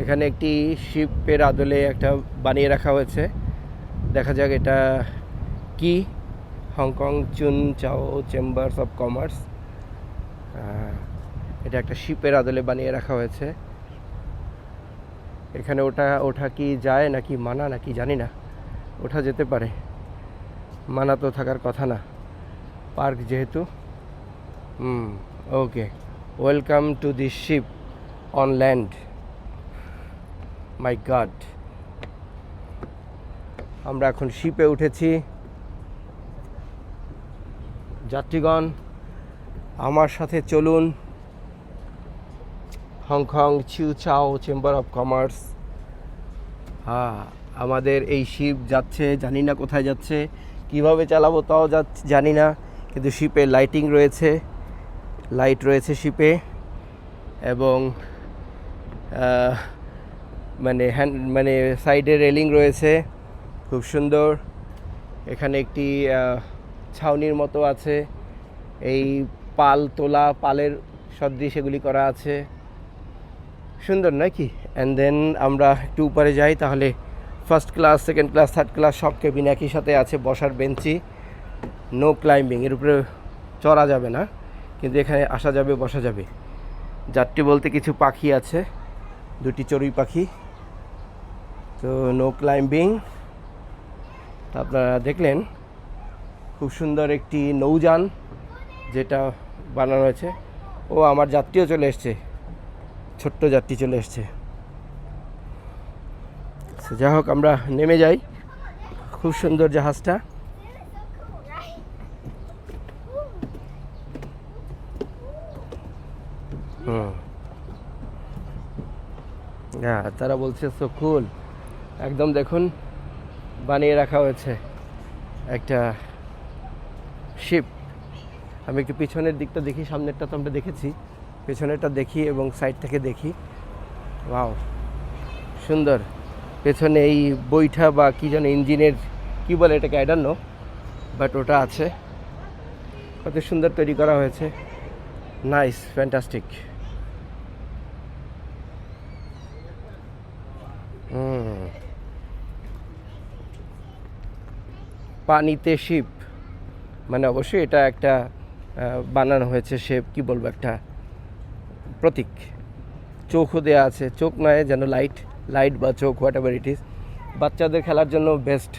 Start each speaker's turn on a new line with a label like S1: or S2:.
S1: এখানে একটি শিপের আদলে একটা বানিয়ে রাখা হয়েছে। দেখা যাক এটা কি? হংকং চুন চাও চেম্বার্স অফ কমার্স। এটা একটা শিপের আদলে বানিয়ে রাখা হয়েছে। এখানে ওটা ওঠা কি যায় নাকি মানা নাকি জানি না। ওঠা যেতে পারে। মানা তো থাকার কথা না। পার্ক যেহেতু। হুম, okay. Welcome to the ship on land. My god. আমরা এখন শিপে উঠেছি। যাত্রীগণ, আমার সাথে চলুন। হংকং চিউ চাও চেম্বার অফ কমার্স। হ্যাঁ আমাদের এই শিপ যাচ্ছে, জানি না কোথায় যাচ্ছে, কীভাবে চালাবো তাও জানি না, কিন্তু শিপে লাইটিং রয়েছে, লাইট রয়েছে শিপে। এবং মানে হ্যান্ড মানে সাইডে রেলিং রয়েছে, খুব সুন্দর। এখানে একটি ছাউনির মতো আছে। এই পাল তোলা, পালের সদৃশ এগুলি করা আছে। সুন্দর নাকি অ্যান্ড দেন আমরা একটু উপরে যাই, তাহলে first class second class third class সব কেবিন একই সাথে আছে, বসার বেঞ্চি। নো ক্লাইম্বিং এর উপরে চড়া যাবে না, কিন্তু এখানে আসা যাবে, বসা যাবে। যাত্রী বলতে কিছু পাখি আছে, দুটি চড়ুই পাখি। তো নো ক্লাইম্বিং আপনারা দেখলেন, খুব সুন্দর একটি নৌযান যেটা বানানো হয়েছে। ও আমার যাত্রীও চলে এসছে, ছোট্ট যাত্রী চলে এসছে। যাই হোক, আমরা নেমে যাই। খুব সুন্দর জাহাজটা। হুম। হ্যাঁ তারা বলছে সো কুল একদম দেখুন, বানিয়ে রাখা হয়েছে একটা শিপ আমি একটু পিছনের দিকটা দেখি, সামনেরটা তো আমরা দেখেছি। পেছনেরটা দেখি এবং সাইড থেকে দেখি। ওয়াও সুন্দর। পেছনে এই বইটা বা কি যেন ইঞ্জিনের, কি বলে এটাকে আইডার নো বাট ওটা আছে। কত সুন্দর তৈরি করা হয়েছে। Nice fantastic hmm. পানিতে শিপ। মানে অবশ্যই এটা একটা বানানো হয়েছে সে কি বলব একটা প্রতীক। চোখও দেওয়া আছে, চোখ নয় যেন লাইট লাইট বা চোখ হোয়াট এভার ইট ইজ বাচ্চাদের খেলার জন্য বেস্ট